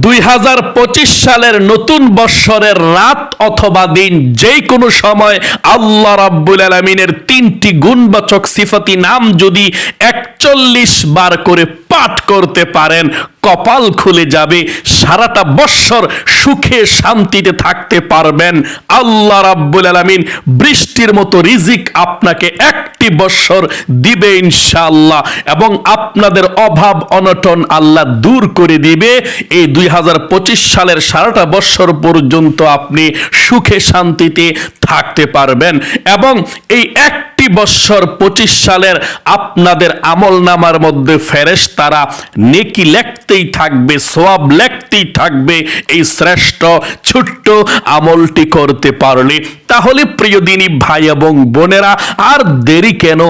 দুই হাজার পঁচিশ সালের নতুন বৎসরের রাত অথবা দিন যেই কোনো সময় আল্লাহ রাব্বুল আলমিনের তিনটি গুণবাচক সিফতি নাম যদি একচল্লিশ বার করে পাঠ করতে পারেন, কপাল খুলে যাবে, সারাটা বৎসর সুখে শান্তিতে থাকতে পারবেন। আল্লাহ রাব্বুল আলমিন বৃষ্টির মতো রিজিক আপনাকে একটি বৎসর দিবে ইনশাআল্লাহ এবং আপনাদের অভাব অনটন আল্লাহ দূর করে দিবে। এই দুই হাজার পঁচিশ সালের সারাটা বৎসর পর্যন্ত আপনি সুখে শান্তিতে থাকতে পারবেন এবং এই একটি বৎসর পঁচিশ সালের আপনাদের আমল নামার মধ্যে ফেরেশ তারা নেকি লেখতেই থাকবে, সোয়াব লেখতেই থাকবে এই শ্রেষ্ঠ, ছোট্ট আমলটি করতে পারলে। তাহলে প্রিয় দিনী ভাই এবং বোনেরা, আর দেরি কেন?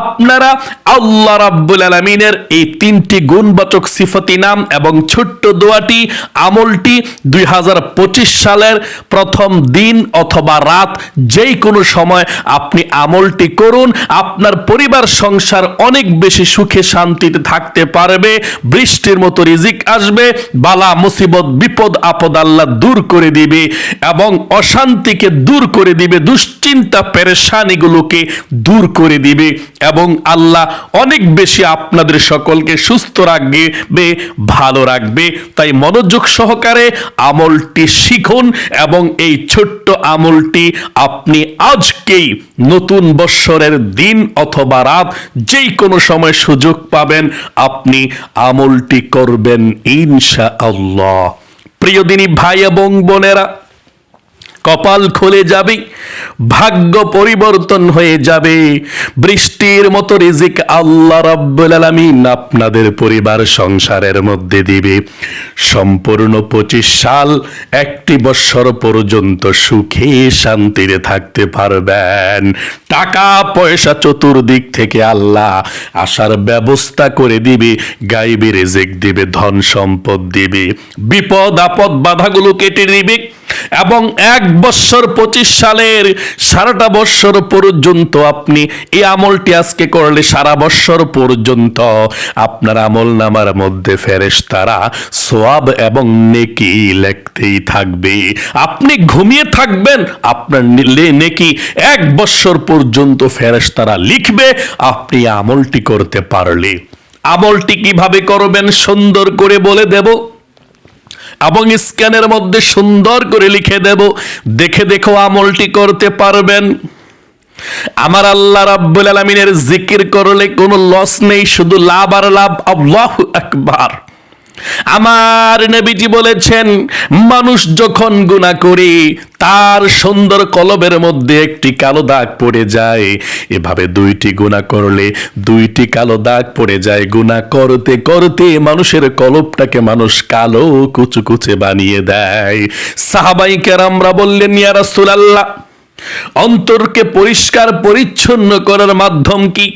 আপনারা আল্লাহ রাব্বুল আলমিনের এই তিনটি গুণবাচক সিফতি নাম এবং ছোট্ট দোয়াটি, আমলটি দুই হাজার পঁচিশ সালের প্রথম দিন অথবা রাত যেই কোনো সময় আপনি আমলটি করুন, আপনার পরিবার, সংসার অনেক বেশি সুখে শান্তিতে থাকতে পারবে, বৃষ্টির মতো রিজিক আসবে, বালা, মুসিবত, বিপদ, আপদ আল্লাহ দূর করে দিবে এবং অশান্তিকে দূর করে দিবে, দুশ্চিন্তা, পেরেশানিগুলোকে দূর করে দিবে এবং আল্লাহ অনেক বেশি আপনাদের সকলকে সুস্থ রাখবে, ভালো রাখবে। তাই মনোযোগ সহকারে আমলটি শিখুন এবং এই ছোট্ট আমলটি আপনি আজকেই নতুন বৎসরের দিন অথবা রাত যেই কোনো সময় সুযোগ পাবেন, আপনি আমলটি করবেন ইনশা আল্লাহ প্রিয় দিনী ভাই এবং বোনেরা কপাল খুলে যাবে, ভাগ্য পরিবর্তন হয়ে যাবে। বৃষ্টির মতো রিজিক আল্লাহ রাব্বুল আলামিন আপনাদের পরিবার সংসারের মধ্যে দিবে। সম্পূর্ণ পঁচিশ সাল একটি বৎসর পর্যন্ত সুখে শান্তিতে থাকতে পারবেন। টাকা পয়সা চতুর্দিক থেকে আল্লাহ আসার ব্যবস্থা করে দিবে, গাইবে, রেজেক দিবে, ধন সম্পদ দিবে। বিপদ আপদ বাধাগুলো কেটে দিবে এবং এক বৎসর পঁচিশ সালের সারাটা বৎসর পর্যন্ত আপনি এই আমলটি আজকে করলে সারা বৎসর পর্যন্ত আপনার আমল নামার মধ্যে ফেরেশ তারা সোয়াব এবং নেকি লেখতেই থাকবে। আপনি ঘুমিয়ে থাকবেন, আপনার নেকি এক বৎসর পর্যন্ত ফেরেশ তারা লিখবে, আপনি আমলটি করতে পারলে। আমলটি কীভাবে করবেন সুন্দর করে বলে দেব। এবং স্ক্যানের মধ্যে সুন্দর করে লিখে দেব, দেখে দেখো আমলটি করতে পারবেন। আমার আল্লাহ রাব্বুল আলামিনের জিকির করলে কোনো লস নেই, শুধু লাভ আর লাভ, আল্লাহু আকবার। আমার নবীজি বলেছেন, মানুষ যখন গুনাহ করে, তার সুন্দর কলবের মধ্যে একটি কালো দাগ পড়ে যায়। এভাবে দুইটি গুণা করলে দুইটি কালো দাগ পড়ে যায়। গুণা করতে করতে মানুষের কলবটাকে মানুষ কালো কুচুকুচে বানিয়ে দেয়। সাহাবাই কেরামরা বললেন, ইয়া রাসূলুল্লাহ, অন্তরকে পরিষ্কার পরিচ্ছন্ন করার মাধ্যম কি?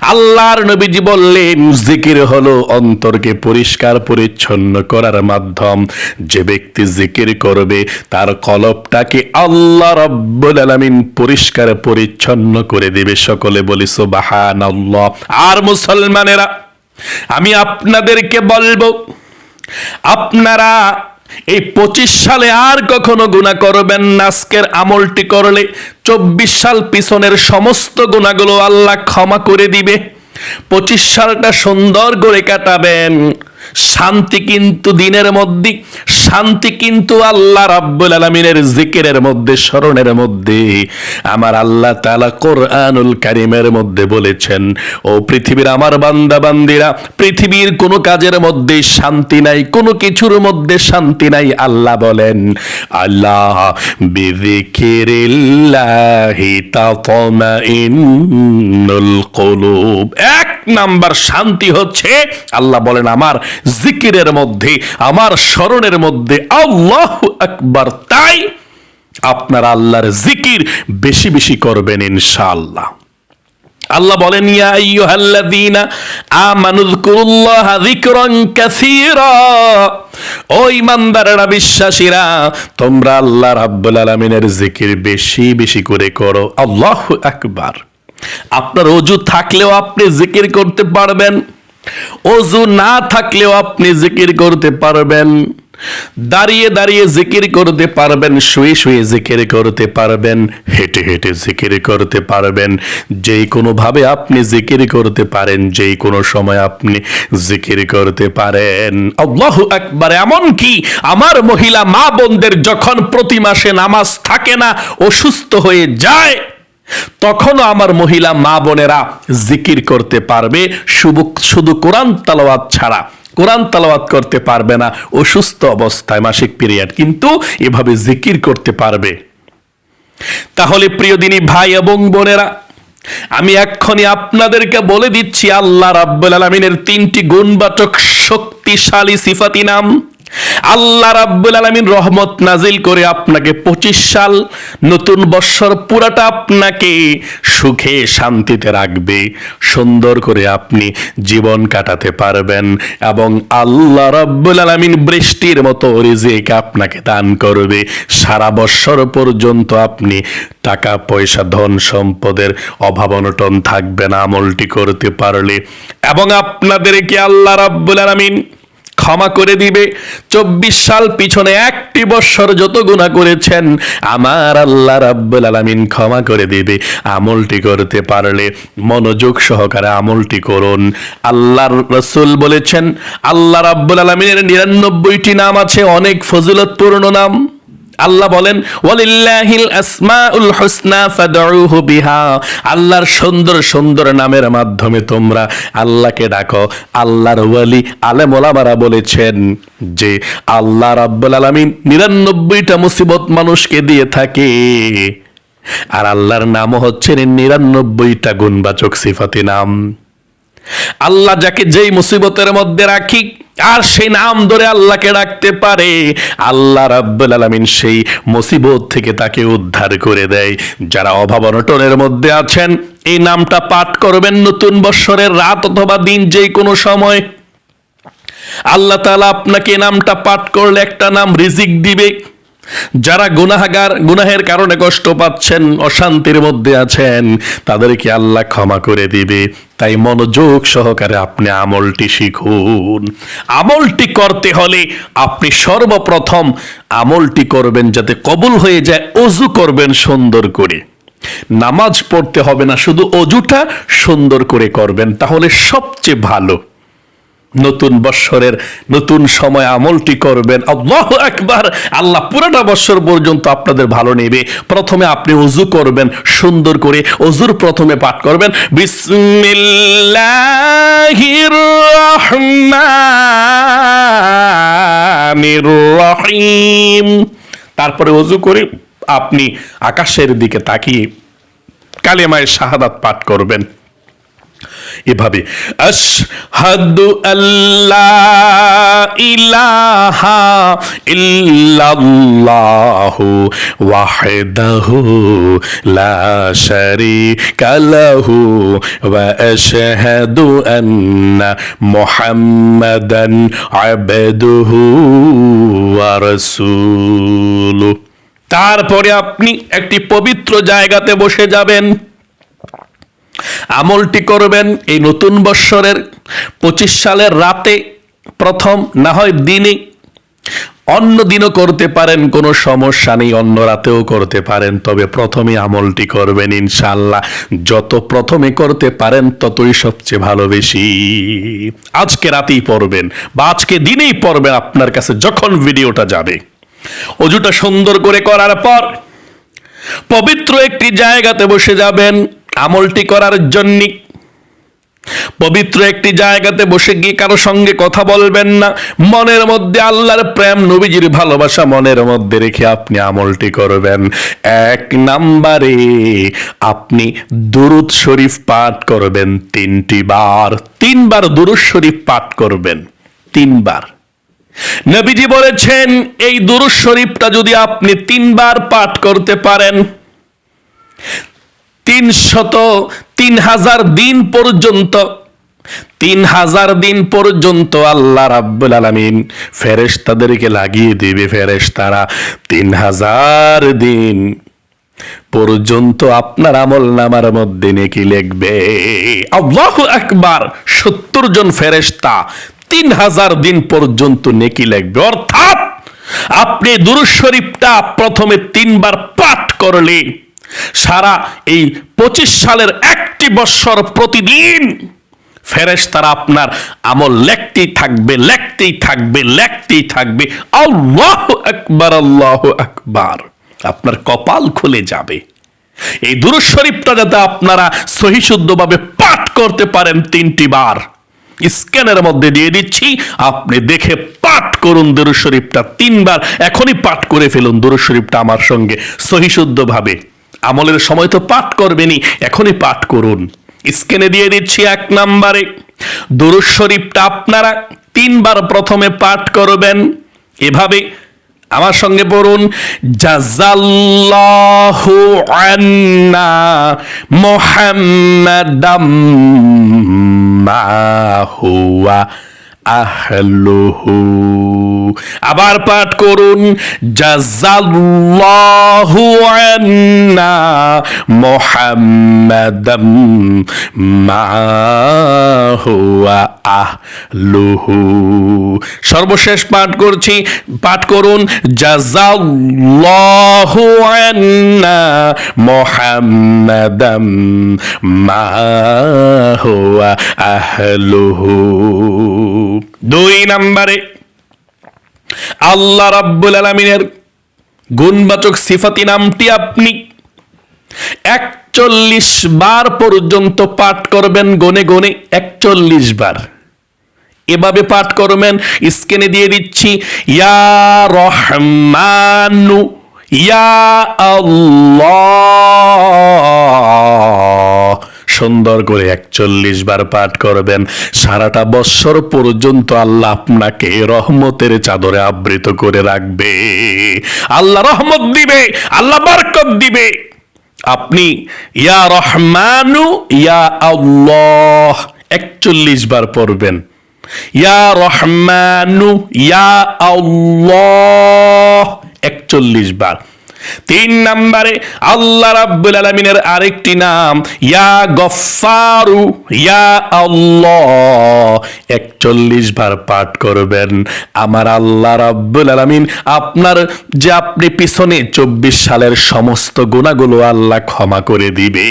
আল্লাহর নবীজি বললেন, জিকির হলো অন্তরকে পরিষ্কার, পরিচ্ছন্ন করার মাধ্যম। যে ব্যক্তি জিকির করবে, তার কলবটাকে আল্লাহ রাব্বুল আলামিন পরিষ্কার, পরিচ্ছন্ন করে দেবে। সকলে বলি, সুবহানাল্লাহ। আর মুসলমানেরা, আমি আপনাদেরকে বলব, আপনারা এই পঁচিশ সালে আর কখনো গুণা করবেন না। আজকের আমলটি করলে চব্বিশ সাল পিছনের সমস্ত গুণাগুলো আল্লাহ ক্ষমা করে দিবে। পঁচিশ সালটা সুন্দর করে কাটাবেন। শান্তি কিন্তু দিনের মধ্যে, শান্তি কিন্তু আল্লাহ রাব্বুল আলমিনের জিকিরের মধ্যে, স্মরণের মধ্যে। আমার আল্লাহ তালা কোরআনুল কারিমের মধ্যে বলেছেন, ও পৃথিবীর আমার বান্দা বান্দিরা, পৃথিবীর কোনো কাজের মধ্যে শান্তি নাই, কোনো কিছুর মধ্যে শান্তি নাই, আল্লাহ বলেন, আল্লাহ বিযিকিরিল্লাহি তাতমাইন্নুল কুলুব। এক নাম্বার শান্তি হচ্ছে। আল্লাহ বলেন, আমার জিকিরের মধ্যে, আমার স্মরণের মধ্যে আল্লাহ আকবার। তাই আপনার আল্লাহর জিকির বেশি বেশি করবেন ইনশাআল্লাহ। আল্লাহ বলেন, ইয়া আইয়ুহাল্লাযীনা আমানু যকুরুল্লাহা যিকরান কাসীরা। ও ইমানদারেরা বিশ্বাসীরা, তোমরা আল্লাহ রাব্বুল আলামিনের জিকির বেশি বেশি করে করো। আল্লাহু আকবার। আপনার অজু থাকলেও আপনি জিকির করতে পারবেন। অজু না থাকলেও আপনি জিকির করতে পারবেন। দাঁড়িয়ে দাঁড়িয়ে জিকির করতে পারবেন, শুয়ে শুয়ে জিকির করতে পারবেন, হেঁটে হেঁটে জিকির করতে পারবেন। যেই কোনো ভাবে আপনি জিকির করতে পারেন, যেই কোনো সময় আপনি জিকির করতে পারেন। আল্লাহু আকবার, এমন কি? আমার মহিলা মা বোনদের যখন প্রতি মাসে নামাজ থাকে না, অসুস্থ হয়ে যায় তখনও আমার মহিলা মা বোনেরা জিকির করতে পারবে, শুধু শুধু কোরআন তালাওয়াত ছাড়া। কোরআন তালাওয়াত করতে পারবে না, অসুস্থ অবস্থায় মাসিক পিরিয়ড, কিন্তু এভাবে জিকির করতে পারবে। তাহলে প্রিয় দিনী ভাই এবং বোনেরা, আমি এক্ষণি আপনাদেরকে বলে দিচ্ছি, আল্লাহ রাব্বুল আলমিনের তিনটি গুণবাচক শক্তিশালী সিফাতি নাম। আল্লাহ রাব্বুল আলমিন রহমত নাজিল করে আপনাকে পঁচিশ সাল নতুন বৎসর পুরাটা আপনাকে সুখে শান্তিতে রাখবে, সুন্দর করে আপনি জীবন কাটাতে পারবেন এবং আল্লাহ রাব্বুল আলমিন বৃষ্টির মতো রিজিক আপনাকে দান করবে। সারা বৎসর পর্যন্ত আপনি টাকা, পয়সা, ধন সম্পদের অভাব অনটন থাকবে না আমলটি করতে পারলে। এবং আপনাদেরকে আল্লাহ রাব্বুল আলমিন ক্ষমা করে দিবে। চব্বিশ সাল পিছনে একটি বৎসর যত গুণা করেছেন, আমার আল্লাহ রাব্বুল আলামিন ক্ষমা করে দিবে। আমলটি করতে পারলে মনোযোগ সহকারে আমলটি করুন। আল্লাহর রসুল বলেছেন, আল্লাহ রাব্বুল আলামিনের নিরানব্বইটি নাম আছে, অনেক ফজিলতপূর্ণ নাম। আল্লাহ বলেন, ওয়ালিল্লাহিল আসমাউল হুসনা ফাদউহু বিহা। আল্লাহর সুন্দর সুন্দর নামের মাধ্যমে তোমরা আল্লাহকে ডাকো। আল্লাহর ওয়ালি আলেম ওলামারা বলেছেন যে, আল্লাহ রাব্বুল আলামিন নিরানব্বইটা মুসিবত মানুষকে দিয়ে থাকে। আর আল্লাহর নামও হচ্ছে নিরানব্বইটা গুণবাচক সিফাতি নাম। আল্লাহ যাকে যেই মুসিবতের মধ্যে রাখি আর সেই নাম ধরে আল্লাহকে ডাকতে পারে। আল্লাহ রাব্বুল আলামিন সেই মুসিবত থেকে তাকে উদ্ধার করে দেয়। যারা অভাব অনটনের মধ্যে আছেন, এই নামটা পাঠ করবেন নতুন বৎসরের রাত অথবা দিন যে কোনো সময়। আল্লাহ তাআলা আপনাকে নামটা পাঠ করলে একটা নাম রিজিক দিবে। যারা গুনাহাগার, গুনাহের কারণে কষ্ট পাচ্ছেন, অশান্তির মধ্যে আছেন, তাদেরকে আল্লাহ ক্ষমা করে দিবে। তাই মনোযোগ সহকারে আপনি আমলটি শিখুন। আমলটি করতে হলে আপনি সর্বপ্রথম আমলটি করবেন যাতে কবুল হয়ে যায়, অজু করবেন সুন্দর করে। নামাজ পড়তে হবে না, শুধু অজুটা সুন্দর করে করবেন, তাহলে সবচেয়ে ভালো। নতুন বৎসরের নতুন সময় আমলটি করবেন। আল্লাহ একবার আল্লাহ পুরাটা বৎসর পর্যন্ত আপনাদের ভালো নেবে। প্রথমে আপনি অজু করবেন, সুন্দর করে অজুর প্রথমে পাঠ করবেন। রহিম তারপরে অজু করে আপনি আকাশের দিকে তাকিয়ে কালেমায় শাহাদাত পাঠ করবেন। এভাবে। আশহাদু আল্লাহ ইলাহা ইল্লাল্লাহু ওয়াহদাহু লা শারীকা লাহু ওয়া আশহাদু আন্না মুহাম্মাদান আবদুহু ওয়া তারপরে আপনি একটি পবিত্র জায়গাতে বসে যাবেন। আমলটি করবেন এই নতুন বৎসরের পঁচিশ সালের রাতে প্রথম, না হয় দিনে। অন্য দিনও করতে পারেন, কোনো সমস্যা নেই, অন্য রাতেও করতে পারেন, তবে প্রথমে আমলটি করবেন ইনশাল্লাহ যত প্রথমে করতে পারেন, ততই সবচেয়ে ভালো বেশি। আজকে রাতেই পড়বেন, বা আজকে দিনেই পড়বেন আপনার কাছে যখন ভিডিওটা যাবে। অজুটা সুন্দর করে করার পর পবিত্র একটি জায়গাতে বসে যাবেন আমলটি করার জন্য। পবিত্র একটি জায়গাতে বসে গিয়ে কারও সঙ্গে কথা বলবেন না। মনের মধ্যে আল্লাহর প্রেম, নবীজির ভালোবাসা মনের মধ্যে রেখে আপনি আমলটি করবেন। এক নাম্বারে আপনি দুরুদ শরীফ পাঠ করবেন তিনটি বার। তিনবার দুরুদ শরীফ পাঠ করবেন। তিনবার। নবীজি বলেছেন, এই দুরুদ শরীফটা যদি আপনি তিনবার পাঠ করতে পারেন তিন শত তিন হাজার দিন পর্যন্ত তিন হাজার দিন পর্যন্ত আল্লাহ রাব্বুল আলামিন ফেরেশতাদেরকে লাগিয়ে দিবে ফেরেশতারা। তিন হাজার দিন পর্যন্ত আপনার আমল নামার মধ্যে নেকি লিখবে। আল্লাহু আকবার, সত্তর জন ফেরেশতা তিন হাজার দিন পর্যন্ত নেকি লিখবে। অর্থাৎ আপনি দুরুদ শরীফটা প্রথমে তিনবার পাঠ করলে সারা এই পঁচিশ সালের একটি বৎসর প্রতিদিন ফেরেশ তারা আপনার আমল লেখতেই থাকবে লেখতেই থাকবে লেখতেই থাকবে। আল্লাহ আকবার আল্লাহ আকবার। আপনার কপাল খুলে যাবে। এই দুরুদ শরীফটা যাতে আপনারা সহিশুদ্ধভাবে পাঠ করতে পারেন তিনটি বার। স্ক্যানের মধ্যে দিয়ে দিচ্ছি, আপনি দেখে পাঠ করুন দুরুদ শরীফটা তিনবার। এখনই পাঠ করে ফেলুন দুরুদ শরীফটা আমার সঙ্গে সহিশুদ্ধভাবে আমলের সময় তো পাঠ করবেনই, এখনই পাঠ করুন। স্ক্যানে দিয়ে দিচ্ছি এক নাম্বারে দুরুদ শরীফটা আপনারা তিনবার প্রথমে পাঠ করবেন। এভাবে আমার সঙ্গে পড়ুন জাজাল্লাহু আন্না মুহাম্মাদাম মা হুয়া আহলুহু। আবার পাঠ করুন জাজাল্লাহু আন্না মুহাম্মাদাম মা হুয়া আহলুহু। সর্বশেষ পাঠ করছি, পাঠ করুন জাজাল্লাহু আন্না মুহাম্মাদাম মা হুয়া আহলুহু। দুই নম্বরে আল্লাহ রাব্বুল আলমিনের গুণবাচক সিফাতি নামটি আপনি একচল্লিশ বার পর্যন্ত পাঠ করবেন, গনে গনে একচল্লিশ বার। এভাবে পাঠ করবেন স্ক্যানে দিয়ে দিচ্ছি, ইয়া রহমানু, ইয়া আল্লাহ। সুন্দর করে একচল্লিশ বার পাঠ করবেন। সারাটা বৎসর পর্যন্ত আল্লাহ আপনাকে রহমতের চাদরে আবৃত করে রাখবে। আল্লাহ রহমত দিবে, আল্লাহ বারকত দিবে। আপনি, ইয়া রহমানু, ইয়া আল্লাহ, একচল্লিশ বার পড়বেন। ইয়া রহমানু, ইয়া আল্লাহ, একচল্লিশ বার। তিন নম্বরে আল্লাহ রাব্বুল আলামিনের আরেকটি নাম ইয়া গফফারু ইয়া আল্লাহ। একচল্লিশ বার পাঠ করবেন। আমার আল্লাহ রাব্বুল আলমিন আপনার যে আপনি পিছনে চব্বিশ সালের সমস্ত গুণাগুলো আল্লাহ ক্ষমা করে দিবে।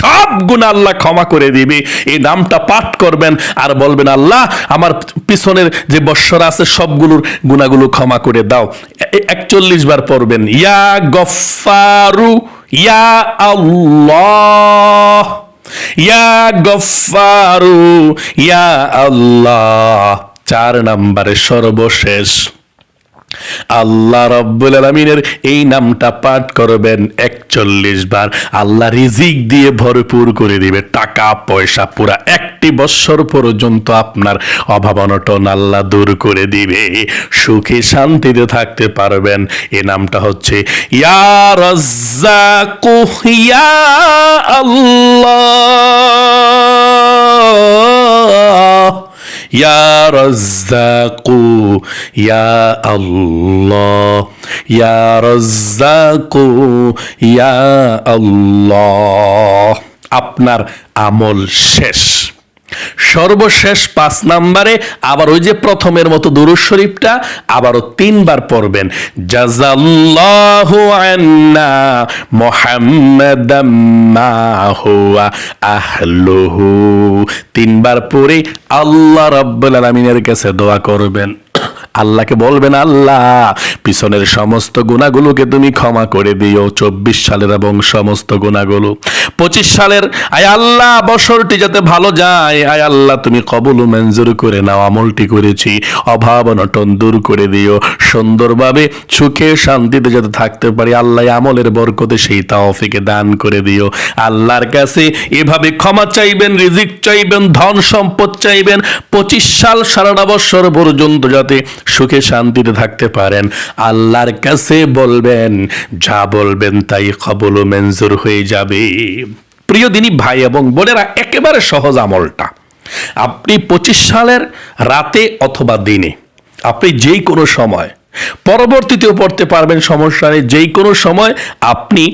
সব গুণ আল্লাহ ক্ষমা করে দিবে। এই নামটা পাঠ করবেন আর বলবেন, আল্লাহ, আমার পিছনের যে বৎসর আছে, সবগুলোর গুণাগুলো ক্ষমা করে দাও। একচল্লিশ বার পড়বেন, ইয়া গফারু ইয়া আল্লাহ। ইয়া গফারু ইয়া আল্লাহ। চার নম্বরে সর্বশেষ। আল্লাহ রব্বুল আলমিনের এই নামটা পাঠ করবেন একচল্লিশ বার। আল্লাহ রিজিক দিয়ে ভরপুর করে দিবে। টাকা, পয়সা পুরা একটি বৎসর পর্যন্ত আপনার অভাব অনটন আল্লাহ দূর করে দিবে। সুখে শান্তিতে থাকতে পারবেন। এ নামটা হচ্ছে, ইয়া রাজ্জাকু ইয়া আল্লাহ। রাজ্জাকু ইয়া আল্লাহ ইয়া রাজ্জাকু ইয়া আল্লাহ আপনার আমল শেষ। সর্বশেষ পাঁচ নাম্বারে আবার ওই যে প্রথমের মতো দুরুজ শরীফটা আবারও তিনবার পড়বেন। তিনবার পরে আল্লাহ রাব্বুল আলামিনের কাছে দোয়া করবেন। আল্লাহকে বলবেন, আল্লাহ, পিছনের সমস্ত গুণাগুলোকে তুমি ক্ষমা করে দিও। চব্বিশ সালের এবং সমস্ত গুণাগুলো। পঁচিশ সালের, আয় আল্লাহ, বছরটি যাতে ভালো যায়। আয় আল্লাহ, তুমি কবল মঞ্জুর করে নাও। আমলটি করেছি। অভাব অনটন দূর করে দিও। সুন্দরভাবে সুখে শান্তিতে যাতে থাকতে পারি। আল্লাহ আমলের বরকতে সেই তাওফিকে দান করে দিও। আল্লাহর কাছে এভাবে ক্ষমা চাইবেন, রিজিক চাইবেন, ধন সম্পদ চাইবেন। পঁচিশ সাল সারাটা বছর পর্যন্ত যাতে সুখে শান্তিতে থাকতে পারেন। আল্লাহর কাছে বলবেন, যা বলবেন তাই কবল ও মঞ্জুর হয়ে যাবে। প্রিয় দিনী ভাই এবং বোনেরা, একেবারে সহজ আমলটা। আপনি পঁচিশ সালের রাতে অথবা দিনে, আপনি যেই কোনো সময়, পরবর্তীতেও পড়তে পারবেন, সমস্যা নেই যেই কোনো সময় আপনি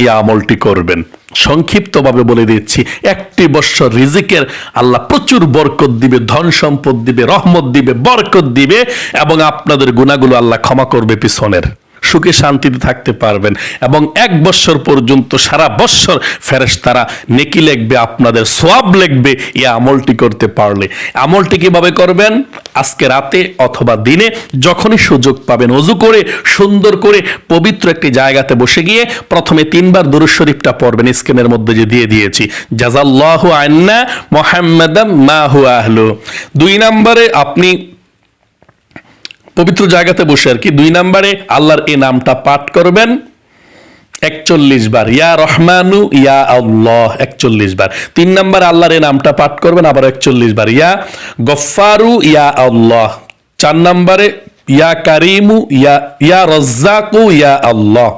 এই আমলটি করবেন। সংক্ষিপ্তভাবে বলে দিচ্ছি, একটি বৎসর রিজিকের আল্লাহ প্রচুর বরকত দিবে, ধন সম্পদ দিবে, রহমত দিবে, বরকত দিবে এবং আপনাদের গুণাগুলো আল্লাহ ক্ষমা করবে পিছনের। সুখে শান্তিতে থাকতে পারবেন। এবং এক বৎসর পর্যন্ত সারা বৎসর ফেরেস তারা নেকি লিখবে, আপনাদের সোয়াব লেখবে, এ আমলটি করতে পারলে। আমলটি কীভাবে করবেন? আজকে রাতে অথবা দিনে যখনই সুযোগ পাবেন, অজু করে, সুন্দর করে, পবিত্র একটি জায়গাতে বসে গিয়ে প্রথমে তিনবার দুরুদ শরীফটা পড়বেন স্ক্রিনের মধ্যে যে দিয়ে দিয়েছি। জাজাল্লাহু আন্না মোহাম্মদাম মা হু আহলু। দুই নম্বরে আপনি পবিত্র জায়গাতে বসে আর কি। দুই নাম্বারে, আল্লাহর এই নামটা পাঠ করবেন। একচল্লিশ বার, ইয়া রহমানু, ইয়া আল্লাহ, একচল্লিশ বার। তিন নাম্বার, আল্লাহর এই নামটা পাঠ করবেন, আবার একচল্লিশ বার। ইয়া গফারু ইয়া আল্লাহ। চার নাম্বারে, ইয়া কারিমু, ইয়া ইয়া রজ্জাকু, ইয়া আল্লাহ।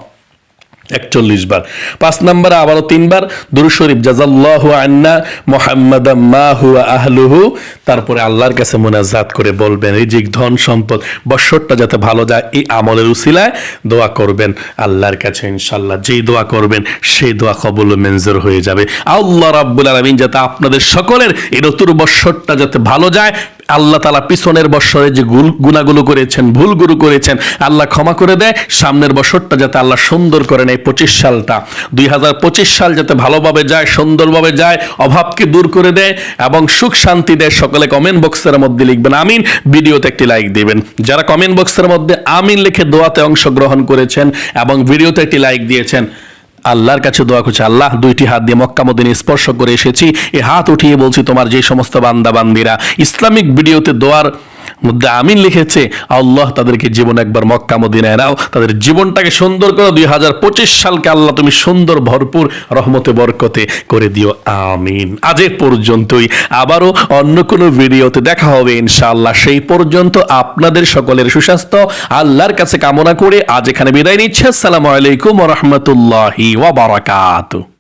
একচল্লিশ বার। পাঁচ নম্বরে আবারও তিনবার। দুরু শরীফ জাজাল্লাহ আন্না মোহাম্মদ মাহু আহলুহু। তারপরে আল্লাহর কাছে মোনাজাত করে বলবেন, রিজিক, ধন, সম্পদ, বৎসরটা যাতে ভালো যায়, এই আমলের উসিলায় দোয়া করবেন আল্লাহর কাছে ইনশাল্লাহ যেই দোয়া করবেন, সেই দোয়া কবল ও হয়ে যাবে। আল্লাহ রাব্বুল আলমিন যাতে আপনাদের সকলের এই নতুন বৎসরটা যাতে ভালো যায় আল্লাহ তালা পিছনের বৎসরে যে গুল গুণাগুলো করেছেন, ভুলগুলো করেছেন, আল্লাহ ক্ষমা করে দেয়। সামনের বছরটা যাতে আল্লাহ সুন্দর করে নেয় পঁচিশ সালটা। দুই হাজার পঁচিশ সাল যাতে ভালোভাবে যায়, সুন্দরভাবে যায়, অভাবকে দূর করে দেয় এবং সুখ শান্তি দেয়, সকলে কমেন্ট বক্সের মধ্যে লিখবেন, আমিন। ভিডিওতে একটি লাইক দিবেন। যারা কমেন্ট বক্সের মধ্যে আমিন লিখে দোয়াতে অংশগ্রহণ করেছেন এবং ভিডিওতে একটি লাইক দিয়েছেন আল্লাহর কাছে দোয়া করছি, আল্লাহ, দুইটি হাত দিয়ে মক্কা মদিনে স্পর্শ করে এসেছি, এ হাত উঠিয়ে বলছি, তোমার যে সমস্ত বান্দা বান্দিরা ইসলামিক ভিডিওতে দোয়ার মধ্যে আমিন লিখেছে, আল্লাহ তাদেরকে জীবন একবার মক্কা মদিনায় নাও, তাদের জীবনটাকে সুন্দর করো দুই হাজার পঁচিশ সালকে আল্লাহ তুমি সুন্দর, ভরপুর রহমতে, বরকতে করে দিও, আমিন। আজ পর্যন্তই। আবারও অন্য কোনো ভিডিওতে দেখা হবে, ইনশাআল্লাহ। সেই পর্যন্ত আপনাদের সকলের সুস্বাস্থ্য, আল্লাহর কাছে কামনা করে আজ এখানে বিদায় নিচ্ছে। আসসালামু আলাইকুম রহমতুল্লাহি ওয়া বারাকাতুহু